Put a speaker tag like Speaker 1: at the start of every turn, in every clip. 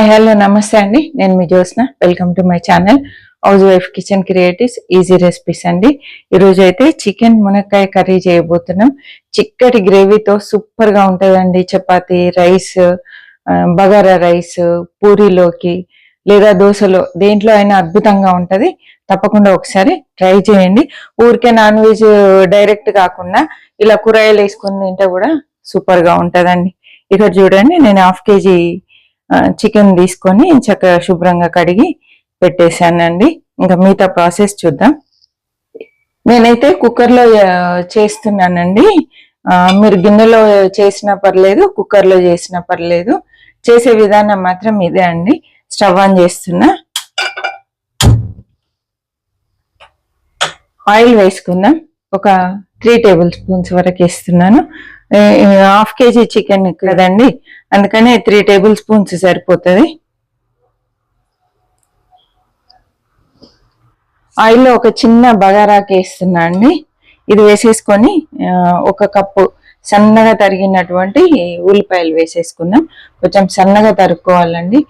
Speaker 1: Hi hello నమస్తే అండి. నేను మీ Jyotsna. Welcome to my channel house wife kitchen creatives easy recipes అండి. ఈరోజు అయితే చికెన్ మునక్కాయ కర్రీ చేయబోతున్నాం. చిక్కటి గ్రేవీతో సూపర్గా ఉంటుందండి. చపాతి రైస్ బగారా రైస్ పూరీలోకి లేదా దోశలో దేంట్లో అయినా అద్భుతంగా ఉంటుంది. తప్పకుండా ఒకసారి ట్రై చేయండి. ఊరికే నాన్ వెజ్ డైరెక్ట్ కాకుండా ఇలా కూరగాయలు వేసుకొని తింటే కూడా సూపర్గా ఉంటుందండి. ఇక్కడ చూడండి నేను హాఫ్ కేజీ చికెన్ తీసుకొని చక్కగా శుభ్రంగా కడిగి పెట్టేశానండి. ఇంకా మిగతా ప్రాసెస్ చూద్దాం. నేనైతే కుక్కర్లో చేస్తున్నానండి. మీరు గిన్నెలో చేసినా పర్లేదు కుక్కర్లో చేసినా పర్లేదు. చేసే విధానం మాత్రం ఇదే అండి. స్టవ్ ఆన్ చేస్తున్నా. ఆయిల్ వేసుకుందాం. ఒక త్రీ టేబుల్ స్పూన్స్ వరకు వేస్తున్నాను. హాఫ్ కేజీ చికెన్ కదండి. అందుకని త్రీ టేబుల్ స్పూన్స్ సరిపోతుంది. ఆయిల్లో ఒక చిన్న బగారాకి వేస్తున్నా అండి. ఇది వేసేసుకొని ఒక కప్పు సన్నగా తరిగినటువంటి ఉల్లిపాయలు వేసేసుకుందాం. కొంచెం సన్నగా తరుక్కోవాలండి.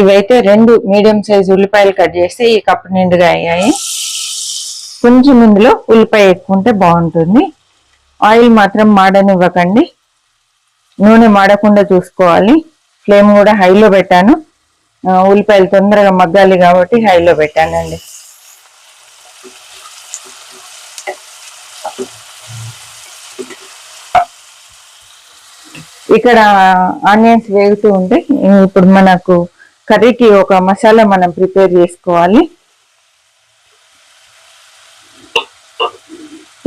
Speaker 1: ఇవైతే రెండు మీడియం సైజ్ ఉల్లిపాయలు కట్ చేస్తే ఈ కప్పు నిండుగా అయ్యాయి. కొంచెం ఇందులో ఉల్లిపాయ ఎక్కువ ఉంటే బాగుంటుంది. ఆయిల్ మాత్రం మాడనివ్వకండి. నూనె మాడకుండా చూసుకోవాలి. ఫ్లేమ్ కూడా హైలో పెట్టాను. ఉల్లిపాయలు తొందరగా మగ్గాలి కాబట్టి హైలో పెట్టానండి. ఇక్కడ ఆనియన్స్ వేగుతూ ఉంటే ఇప్పుడు మనకు కర్రీకి ఒక మసాలా మనం ప్రిపేర్ చేసుకోవాలి.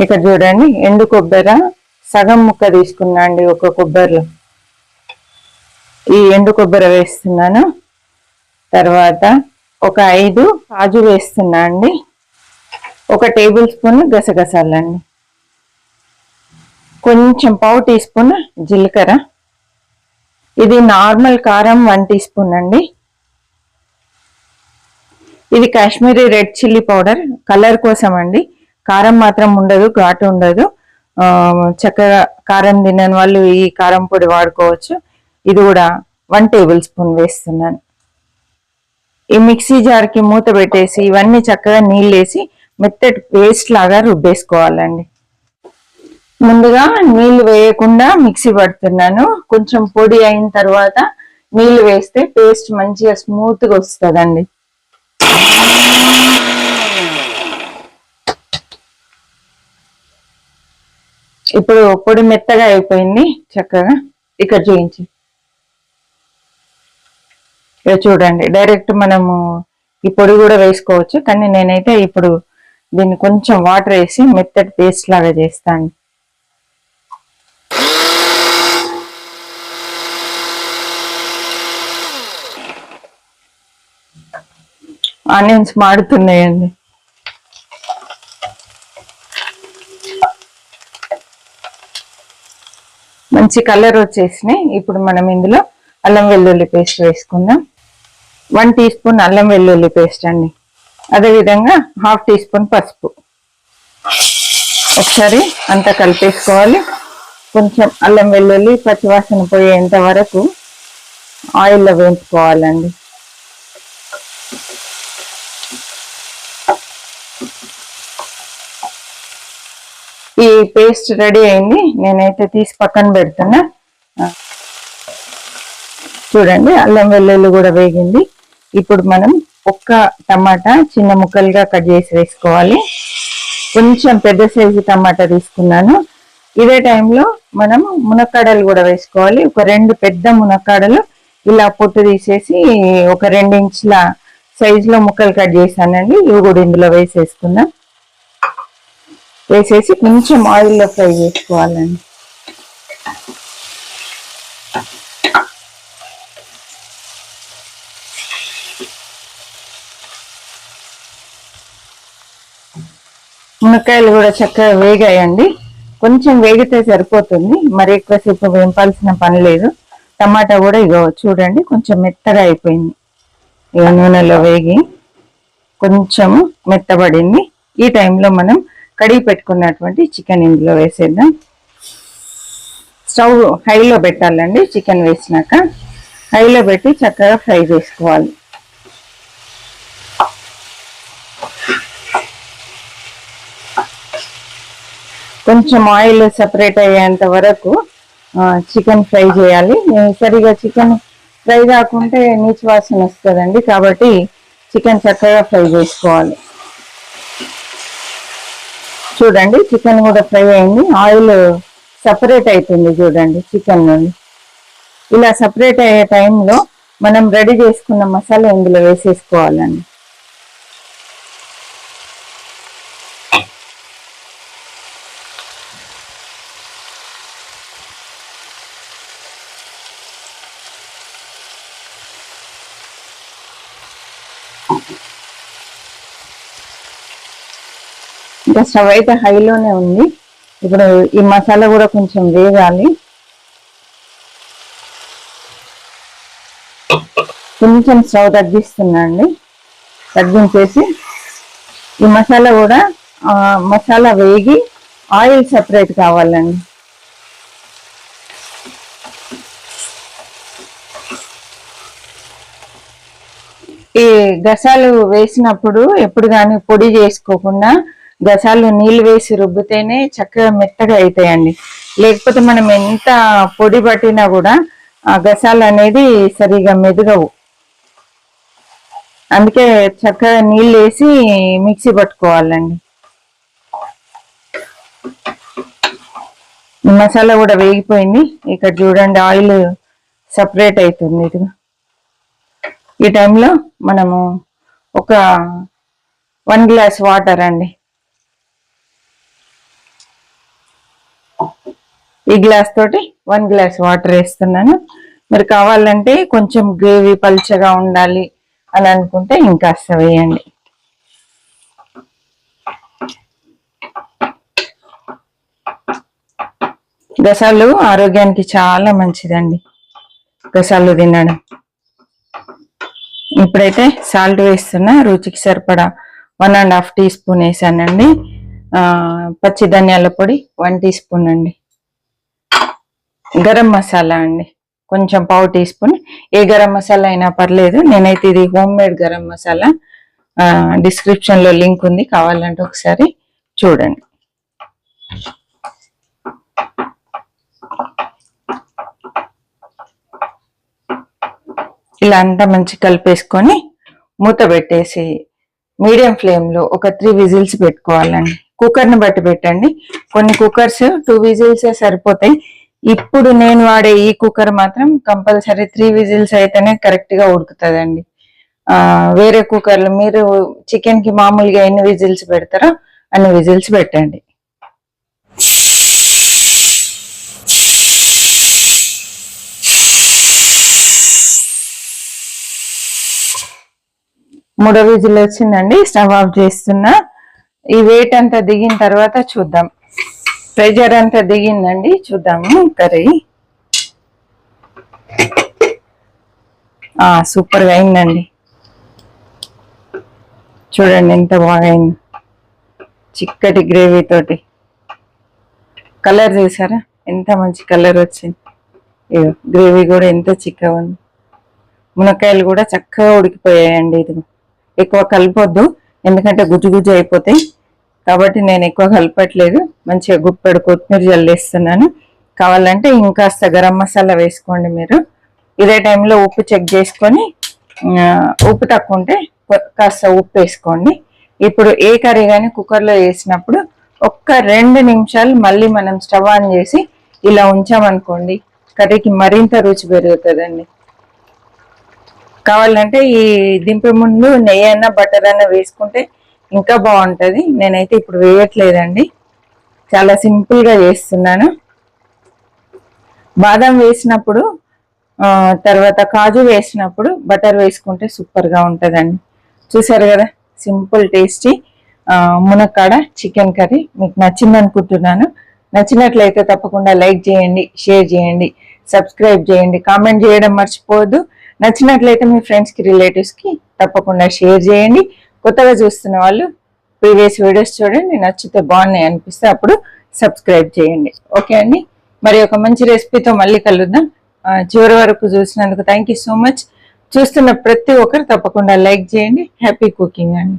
Speaker 1: ఇక్కడ చూడండి ఎండు కొబ్బరి సగం ముక్క తీసుకున్నా అండి ఒక కొబ్బరిలో. ఈ ఎండు కొబ్బరి వేస్తున్నాను. తర్వాత ఒక ఐదు కాజు వేస్తున్నా అండి ఒక టేబుల్ స్పూన్ గసగసాలండి. కొంచెం పావు టీ స్పూన్ జీలకర్ర. ఇది నార్మల్ కారం వన్ టీ స్పూన్ అండి. ఇది Kashmiri red chilli powder colour కోసం అండి కారం మాత్రం ఉండదు ఘాటు ఉండదు. చక్కగా కారం తినని వాళ్ళు ఈ కారం పొడి వాడుకోవచ్చు. ఇది కూడా వన్ టేబుల్ స్పూన్ వేస్తున్నాను. ఈ మిక్సీ జార్కి మూత పెట్టేసి ఇవన్నీ చక్కగా నీళ్ళు వేసి మెత్తటి పేస్ట్ లాగా రుబ్బేసుకోవాలండి. ముందుగా నీళ్ళు వేయకుండా మిక్సీ పడుతున్నాను. కొంచెం పొడి అయిన తర్వాత నీళ్ళు వేస్తే పేస్ట్ మంచిగా స్మూత్గా వస్తుందండి. ఇప్పుడు పొడి మెత్తగా అయిపోయింది చక్కగా ఇక్కడ చూపించి. ఇక చూడండి డైరెక్ట్ మనము ఈ పొడి కూడా వేసుకోవచ్చు కానీ నేనైతే ఇప్పుడు దీన్ని కొంచెం వాటర్ వేసి మెత్తటి పేస్ట్ లాగా చేస్తాను. ఆనియన్స్ మాడుతున్నాయండి. మంచి కలర్ వచ్చేసినాయి. ఇప్పుడు మనం ఇందులో అల్లం వెల్లుల్లి పేస్ట్ వేసుకుందాం. వన్ టీ స్పూన్ అల్లం వెల్లుల్లి పేస్ట్ అండి. అదేవిధంగా హాఫ్ టీ స్పూన్ పసుపు. ఒకసారి అంతా కలిపేసుకోవాలి. కొంచెం అల్లం వెల్లుల్లి పచ్చివాసన పోయేంత వరకు ఆయిల్లో వేయించుకోవాలండి. ఈ పేస్ట్ రెడీ అయింది. నేనైతే తీసి పక్కన పెడుతున్నా. చూడండి అల్లం వెల్లుల్లి కూడా వేగింది. ఇప్పుడు మనం ఒక్క టమాటా చిన్న ముక్కలుగా కట్ చేసి వేసుకోవాలి. కొంచెం పెద్ద సైజు టమాటా తీసుకున్నాను. ఇదే టైంలో మనం మునక్కాడలు కూడా వేసుకోవాలి. ఒక రెండు పెద్ద మునక్కాడలు ఇలా పొట్టు తీసేసి ఒక రెండు ఇంచుల సైజులో ముక్కలు కట్ చేశానండి. ఇవి కూడా ఇందులో వేసేసుకుందాం. వేసేసి కొంచెం ఆయిల్లో ఫ్రై చేసుకోవాలండి. మునక్కాయలు కూడా చక్కగా వేగాయండి. కొంచెం వేగితే సరిపోతుంది. మరి ఎక్కువసేపు వేంపాల్సిన పని లేదు. టమాటా కూడా ఇగో చూడండి కొంచెం మెత్తగా అయిపోయింది. ఇక నూనెలో వేగి కొంచెం మెత్తబడింది. ఈ టైంలో మనం కడిగి పెట్టుకున్నటువంటి చికెన్ ఇందులో వేసేద్దాం. స్టవ్ హైలో పెట్టాలండి చికెన్ వేసినాక. హైలో పెట్టి చక్కగా ఫ్రై చేసుకోవాలి. కొంచెం ఆయిల్ సపరేట్ అయ్యేంత వరకు చికెన్ ఫ్రై చేయాలి. సరిగా చికెన్ ఫ్రై కాకుంటే నీచు వాసన వస్తుందండి కాబట్టి చికెన్ చక్కగా ఫ్రై చేసుకోవాలి. చూడండి చికెన్ కూడా ఫ్రై అయింది. ఆయిల్ సపరేట్ అయిపోయింది చూడండి చికెన్ నుండి ఇలా సపరేట్ అయ్యే టైంలో మనం రెడీ చేసుకున్న మసాలా ఇందులో వేసేసుకోవాలండి. ఇంకా స్టవ్ అయితే హైలోనే ఉంది. ఇప్పుడు ఈ మసాలా కూడా కొంచెం వేగాలి. కొంచెం స్టవ్ తగ్గిస్తున్నా అండి తగ్గించేసి ఈ మసాలా కూడా మసాలా వేగి ఆయిల్ సపరేట్ కావాలండి. ఈ గసాలు వేసినప్పుడు ఎప్పుడు కానీ పొడి చేసుకోకుండా గసాలు నీళ్ళు వేసి రుబ్బితేనే చక్కగా మెత్తగా అవుతాయండి లేకపోతే మనం ఎంత పొడి పట్టినా కూడా ఆ గసాలు అనేది సరిగా మెదగవు. అందుకే చక్కగా నీళ్ళు వేసి మిక్సీ పట్టుకోవాలండి. మసాలా కూడా వేగిపోయింది. ఇక్కడ చూడండి ఆయిల్ సపరేట్ అవుతుంది. ఇది ఈ టైంలో మనము ఒక వన్ గ్లాస్ వాటర్ అండి. ఈ గ్లాస్ తోటి వన్ గ్లాస్ వాటర్ వేస్తున్నాను. మీరు కావాలంటే కొంచెం గ్రేవీ పలుచగా ఉండాలి అని అనుకుంటే ఇంకా వేయండి. గసాలు ఆరోగ్యానికి చాలా మంచిదండి. గసాలు తినడం. ఇప్పుడైతే సాల్ట్ వేస్తున్నా రుచికి సరిపడా one and half tea spoon వేసానండి. పచ్చి ధనియాల పొడి వన్ టీ స్పూన్ అండి. గరం మసాలా అండి. కొంచెం పావు టీ స్పూన్. ఏ గరం మసాలా అయినా పర్లేదు. నేనైతే ఇది హోమ్ మేడ్ గరం మసాలా. డిస్క్రిప్షన్లో లింక్ ఉంది. కావాలంటే ఒకసారి చూడండి. ఇలా అంతా మంచి కలిపేసుకొని మూత పెట్టేసి మీడియం ఫ్లేమ్లో ఒక త్రీ విజిల్స్ పెట్టుకోవాలండి. కుక్కర్ని బట్టి పెట్టండి. కొన్ని కుక్కర్స్ టూ విజిల్స్ సరిపోతాయి. ఇప్పుడు నేను వాడే ఈ కుక్కర్ మాత్రం కంపల్సరీ త్రీ విజిల్స్ అయితేనే కరెక్ట్గా ఉడుకుతుందండి. ఆ వేరే కుక్కర్లు మీరు చికెన్కి మామూలుగా ఎన్ని విజిల్స్ పెడతారో అన్ని విజిల్స్ పెట్టండి. మూడో విజిల్ వచ్చిందండి. స్టవ్ ఆఫ్ చేస్తున్నా. ఈ వెయిట్ అంతా దిగిన తర్వాత చూద్దాం. ప్రెజర్ అంతా దిగిందండి చూద్దాము కర్రీ సూపర్గా అయిందండి. చూడండి ఎంత బాగా అయింది చిక్కటి గ్రేవీ తోటి. కలర్ చూసారా? ఎంత మంచి కలర్ వచ్చింది. గ్రేవీ కూడా ఎంత చిక్కగా ఉంది. మునక్కాయలు కూడా చక్కగా ఉడికిపోయాయండి ఇది ఎక్కువ కలపొద్దు ఎందుకంటే గుజ్జు గుజ్జు అయిపోతాయి కాబట్టి నేను ఎక్కువ కలపట్లేదు. మంచిగా గుప్పెడు కొత్తిమీర జల్లేస్తున్నాను కావాలంటే ఇంకాస్త గరం మసాలా వేసుకోండి మీరు. ఇదే టైంలో ఉప్పు చెక్ చేసుకొని ఉప్పు తక్కువ ఉంటే కాస్త ఉప్పు వేసుకోండి. ఇప్పుడు ఏ కర్రీ కానీ కుక్కర్లో వేసినప్పుడు ఒక్క రెండు నిమిషాలు మళ్ళీ మనం స్టవ్ ఆన్ చేసి ఇలా ఉంచామనుకోండి కర్రీకి మరింత రుచి పెరుగుతుందండి. కావాలంటే ఈ దింపే ముందు నెయ్యి అన్న బటర్ అన్న వేసుకుంటే ఇంకా బాగుంటుంది. నేనైతే ఇప్పుడు వేయట్లేదండి. చాలా సింపుల్గా చేస్తున్నాను. బాదం వేసినప్పుడు తర్వాత కాజు వేసినప్పుడు బటర్ వేసుకుంటే సూపర్గా ఉంటుందండి. చూసారు కదా సింపుల్ టేస్టీ మునక్కాడ చికెన్ కర్రీ. మీకు నచ్చింది అనుకుంటున్నాను నచ్చినట్లయితే తప్పకుండా లైక్ చేయండి షేర్ చేయండి సబ్స్క్రైబ్ చేయండి కామెంట్ చేయడం మర్చిపోవద్దు. నచ్చినట్లయితే మీ ఫ్రెండ్స్కి రిలేటివ్స్కి తప్పకుండా షేర్ చేయండి. కొత్తగా చూస్తున్న వాళ్ళు ప్రీవియస్ వీడియోస్ చూడండి నచ్చితే బాగున్నాయి అనిపిస్తే అప్పుడు సబ్స్క్రైబ్ చేయండి. ఓకే అండి? మరి ఒక మంచి రెసిపీతో మళ్ళీ కలుద్దాం. చివరి వరకు చూసినందుకు థ్యాంక్ యూ సో మచ్. చూస్తున్న ప్రతి ఒక్కరు తప్పకుండా లైక్ చేయండి. హ్యాపీ కుకింగ్ అండి.